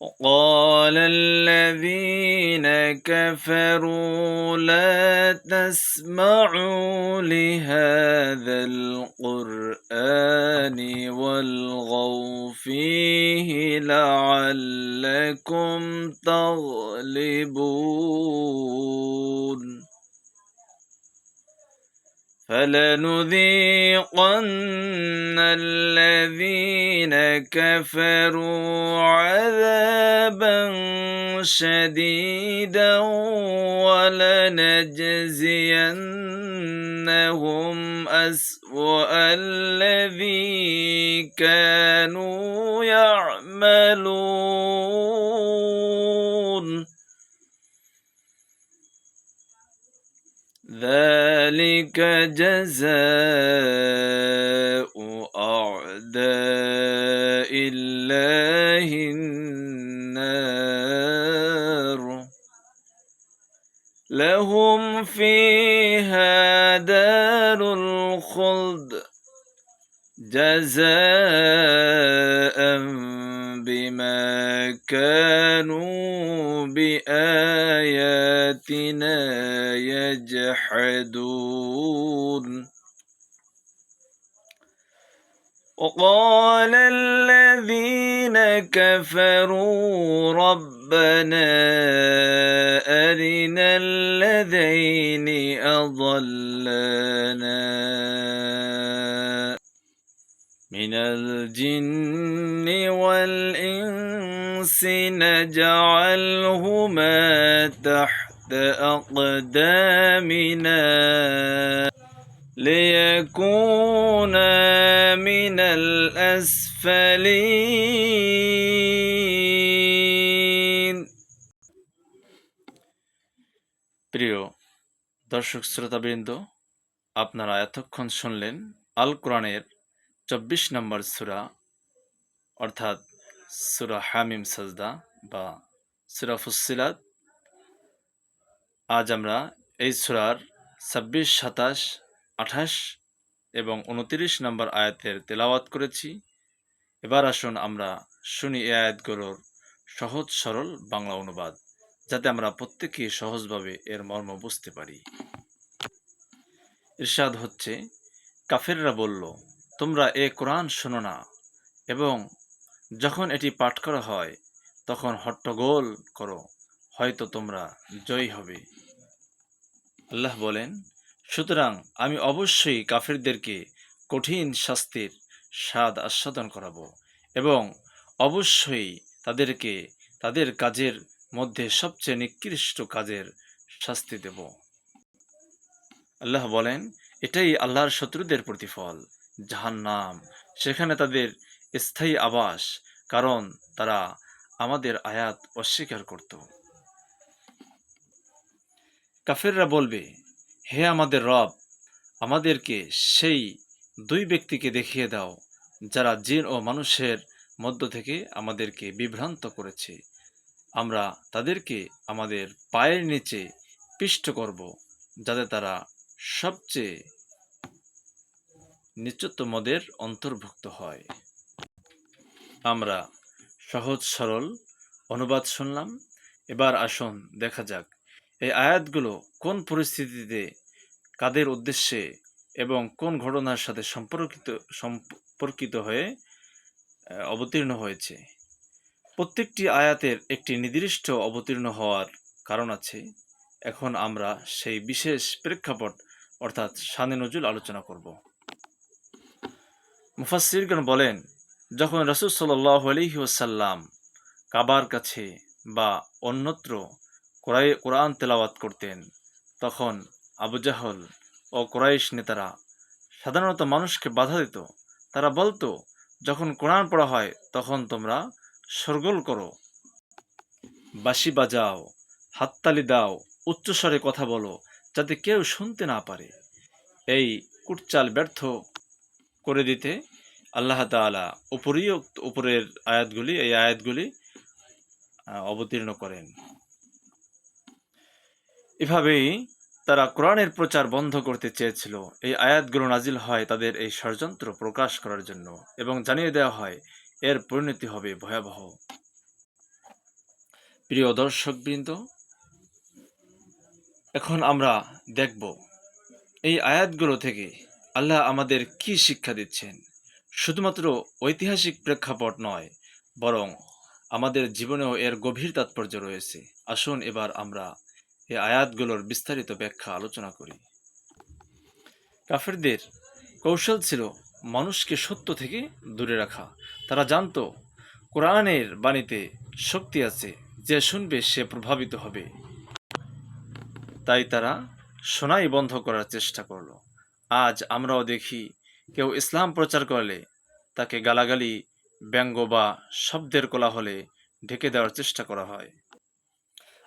وقال الذين كفروا لا تسمعوا لهذا القرآن والغوا فيه لعلكم تغلبون. فلنذيقن الذين كفروا عذابا شديدا ولنجزينهم أسوأ الذي كانوا يعملون ذلك جزاء أعداء الله النار. لهم فيها دار الخلد جزاء بما كانوا بآياتنا يجحدون. وقال الذين كفروا ربنا أرنا الذين أضلنا من الجن والإنس نجعلهما تحت أقدامنا ليكونا من الأسفلين প্রিয় দর্শক শ্রোতাবৃন্দ আপনারা এতক্ষণ শুনলেন আল কোরআনের চব্বিশ নম্বর সুরা, অর্থাৎ সুরা হামিম সাজদা বা সুরা ফুসিলাত আজ আমরা এই সুরার ছাব্বিশ, সাতাশ, আঠাশ এবং উনতিরিশ নম্বর আয়াতের তেলাওয়াত করেছি। এবার আসুন আমরা শুনি এ আয়াতগুলোর সহজ, সরল বাংলা অনুবাদ, যাতে আমরা প্রত্যেকেই সহজভাবে এর মর্ম বুঝতে পারি। ইরশাদ হচ্ছে, কাফেররা বলল তোমরা এ কোরআন শোনো না। এবং যখন এটি পাঠ করা হয়, তখন হট্টগোল করো, হয়তো তোমরা জয়ী হবে। আল্লাহ বলেন, সুতরাং আমি অবশ্যই কাফেরদেরকে কঠিন শাস্তির স্বাদ আস্বাদন করাবো এবং অবশ্যই তাদেরকে তাদের কাজের মধ্যে সবচেয়ে নিকৃষ্ট কাজের শাস্তি দেব। আল্লাহ বলেন, এটাই আল্লাহর শত্রুদের প্রতিফল। জাহান নাম সেখানে তাদের স্থায়ী আবাস, কারণ তারা আমাদের আয়াত অস্বীকার করত। কাফেররা বলবে, হে আমাদের রব, আমাদেরকে সেই দুই ব্যক্তিকে দেখিয়ে দাও, যারা জিন ও মানুষের মধ্য থেকে আমাদেরকে বিভ্রান্ত করেছে। আমরা তাদেরকে আমাদের পায়ের নিচে পিষ্ট করব, যাতে তারা সবচেয়ে নিচতমদের অন্তর্ভুক্ত হয়। আমরা সহজ, সরল অনুবাদ শুনলাম। এবার আসুন দেখা যাক এই আয়াতগুলো কোন পরিস্থিতিতে, কাদের উদ্দেশ্যে এবং কোন ঘটনার সাথে সম্পর্কিত সম্পর্কিত হয়ে অবতীর্ণ হয়েছে। প্রত্যেকটি আয়াতের একটি নির্দিষ্ট অবতীর্ণ হওয়ার কারণ আছে। এখন আমরা সেই বিশেষ প্রেক্ষাপট, অর্থাৎ সানে নজুল আলোচনা করব। মুফাসিরগণ বলেন, যখন রসুল সাল্লাহ আলহি ওসাল্লাম কাবার কাছে বা অন্যত্র কোরআ কোরআন তেলাওয়াত করতেন, তখন আবু জাহল ও কোরাইশ নেতারা সাধারণত মানুষকে বাধা দিত। তারা বলতো, যখন কোরআন পড়া হয়, তখন তোমরা সরগোল করো, বাঁশি বাজাও, হাততালি দাও, উচ্চস্বরে কথা বলো, যাতে কেউ শুনতে না পারে। এই কুটচাল ব্যর্থ করে দিতে আল্লাহ তাআলা উপরিউক্ত উপরের আয়াতগুলি, এই আয়াতগুলি অবতীর্ণ করেন। এভাবেই তারা কোরআনের প্রচার বন্ধ করতে চেয়েছিল। এই আয়াতগুলো নাজিল হয় তাদের এই ষড়যন্ত্র প্রকাশ করার জন্য এবং জানিয়ে দেওয়া হয় এর পরিণতি হবে ভয়াবহ। প্রিয় দর্শকবৃন্দ, এখন আমরা দেখব এই আয়াতগুলো থেকে আল্লাহ আমাদের কি শিক্ষা দিচ্ছেন? শুধুমাত্র ঐতিহাসিক প্রেক্ষাপট নয়, বরং আমাদের জীবনেও এর গভীর তাৎপর্য রয়েছে। আসুন এবার আমরা এই আয়াতগুলোর বিস্তারিত ব্যাখ্যা আলোচনা করি। কাফেরদের কৌশল ছিল মানুষকে সত্য থেকে দূরে রাখা। তারা জানতো, কোরআনের বাণীতে শক্তি আছে, যে শুনবে সে প্রভাবিত হবে। তাই তারা শোনাই বন্ধ করার চেষ্টা করল। আজ আমরাও দেখি কেউ ইসলাম প্রচার করলে তাকে গালাগালি, ব্যঙ্গ বা শব্দের কোলাহলে ঢেকে দেওয়ার চেষ্টা করা হয়।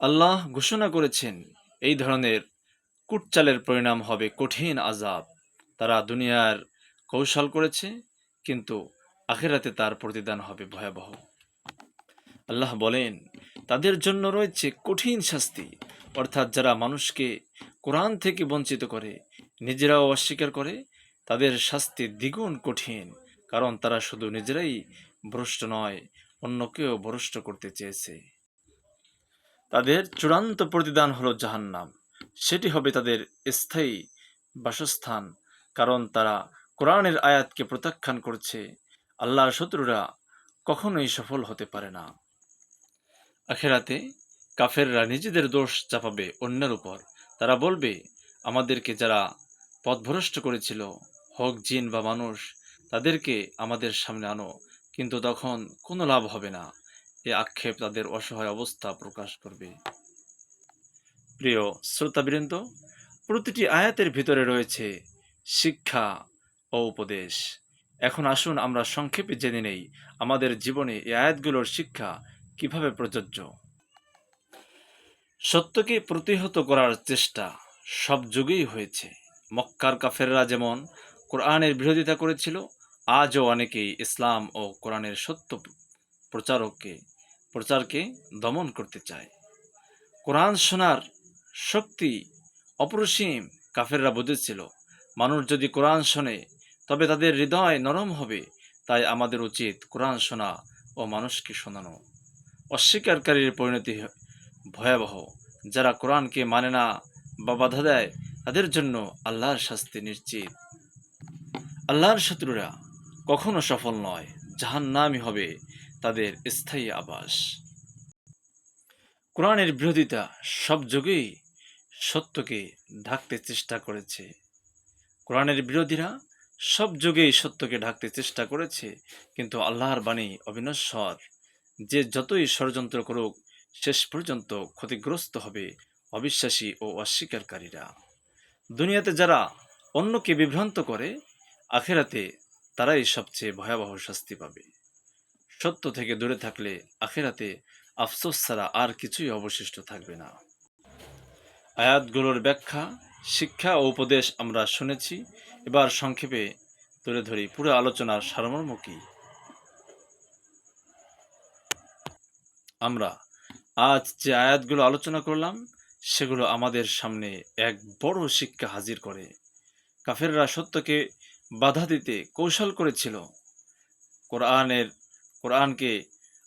আল্লাহ ঘোষণা করেছেন, এই ধরনের কুটচালের পরিণাম হবে কঠিন আজাব তারা দুনিয়ার কৌশল করেছে, কিন্তু আখেরাতে তার প্রতিদান হবে ভয়াবহ। আল্লাহ বলেন, তাদের জন্য রয়েছে কঠিন শাস্তি। অর্থাৎ যারা মানুষকে কোরআন থেকে বঞ্চিত করে নিজেরাও অস্বীকার করে, তাদের শাস্তি দ্বিগুণ কঠিন, কারণ তারা শুধু নিজেরাই ভ্রষ্ট নয় অন্যকেও ভ্রষ্ট করতে চেয়েছে। তাদের চূড়ান্ত প্রতিদান হলো জাহান্নাম। সেটি হবে তাদের স্থায়ী বাসস্থান, কারণ তারা কোরআনের আয়াতকে প্রত্যাখ্যান করছে। আল্লাহর শত্রুরা কখনোই সফল হতে পারে না। আখেরাতে কাফেররা নিজেদের দোষ চাপাবে অন্যের উপর। তারা বলবে, আমাদেরকে যারা পথভ্রষ্ট করেছিল। হক, জিন বা মানুষ, তাদেরকে আমাদের সামনে আনো, কিন্তু তখন কোনো লাভ হবে না। এ আক্ষেপ তাদের অসহায় অবস্থা প্রকাশ করবে। প্রিয় শ্রোতাবৃন্দ, প্রতিটি আয়াতের ভিতরে রয়েছে শিক্ষা ও উপদেশ। এখন আসুন আমরা সংক্ষেপে জেনে নেই আমাদের জীবনে এই আয়াতগুলোর শিক্ষা কীভাবে প্রযোজ্য। সত্যকে প্রতিহত করার চেষ্টা সব যুগেই হয়েছে। মক্কার কাফেররা যেমন কোরআনের বিরোধিতা করেছিল, আজও অনেকেই ইসলাম ও কোরআনের সত্য প্রচারককে, প্রচারকে দমন করতে চায়। কোরআন শোনার শক্তি অপরিসীম কাফেররা বুঝেছিল। মানুষ যদি কোরআন শোনে, তবে তাদের হৃদয় নরম হবে। তাই আমাদের উচিত কোরআন শোনা ও মানুষকে শোনানো। অস্বীকারীর পরিণতি ভয়াবহ। যারা কোরআনকে মানে না বা বাধা দেয় তাদের জন্য আল্লাহর শাস্তি নিশ্চিত। আল্লাহর শত্রুরা কখনো সফল নয় জাহান নামই হবে তাদের স্থায়ী আবাস। কোরআনের বিরোধিতা সব যুগেই সত্যকে ঢাকতে চেষ্টা করেছে। কোরআনের বিরোধীরা সব যুগেই সত্যকে ঢাকতে চেষ্টা করেছে, কিন্তু আল্লাহর বাণী অবিনশ্বর। যে যতই ষড়যন্ত্র করুক, শেষ পর্যন্ত ক্ষতিগ্রস্ত হবে অবিশ্বাসী ও অস্বীকারীরা। দুনিয়াতে যারা অন্যকে বিভ্রান্ত করে, আখেরাতে তারাই সবচেয়ে ভয়াবহ শাস্তি পাবে। সত্য থেকে দূরে থাকলে আখেরাতে আফসোস ছাড়া আর কিছুই অবশিষ্ট থাকবে না। আয়াতগুলোর ব্যাখ্যা, শিক্ষা ও উপদেশ আমরা শুনেছি, এবার সংক্ষেপে তুলে ধরি পুরো আলোচনার সারমর্ম কি? আমরা আজ যে আয়াতগুলো আলোচনা করলাম সেগুলো আমাদের সামনে এক বড় শিক্ষা হাজির করে। কাফেররা সত্যকে বাধা দিতে কৌশল করেছিল। কোরআনের, কোরআনকে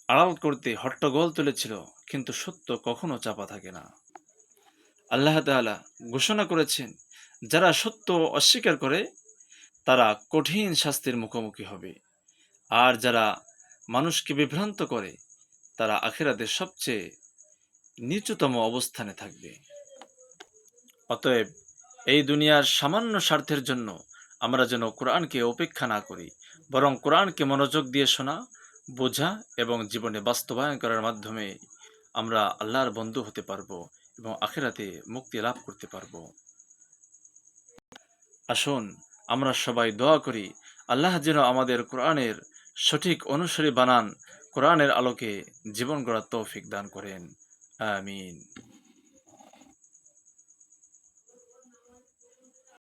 আড়াল করতে হট্টগোল তুলেছিল, কিন্তু সত্য কখনো চাপা থাকে না। আল্লাহ তাআলা ঘোষণা করেছেন, যারা সত্য অস্বীকার করে, তারা কঠিন শাস্তির মুখোমুখি হবে। আর যারা মানুষকে বিভ্রান্ত করে, তারা আখেরাতে সবচেয়ে নিচুতম অবস্থানে থাকবে। অতএব এই দুনিয়ার সামান্য স্বার্থের জন্য আমরা যেন কোরআনকে উপেক্ষা না করি, বরং কোরআনকে মনোযোগ দিয়ে শোনা, বোঝা এবং জীবনে বাস্তবায়ন করার মাধ্যমে আমরা আল্লাহর বন্ধু হতে পারব এবং আখেরাতে মুক্তি লাভ করতে পারব। আসুন, আমরা সবাই দোয়া করি, আল্লাহ যেন আমাদের কোরআনের সঠিক অনুসারী বানান, কোরআনের আলোকে জীবন গড়ার তৌফিক দান করেন। I mean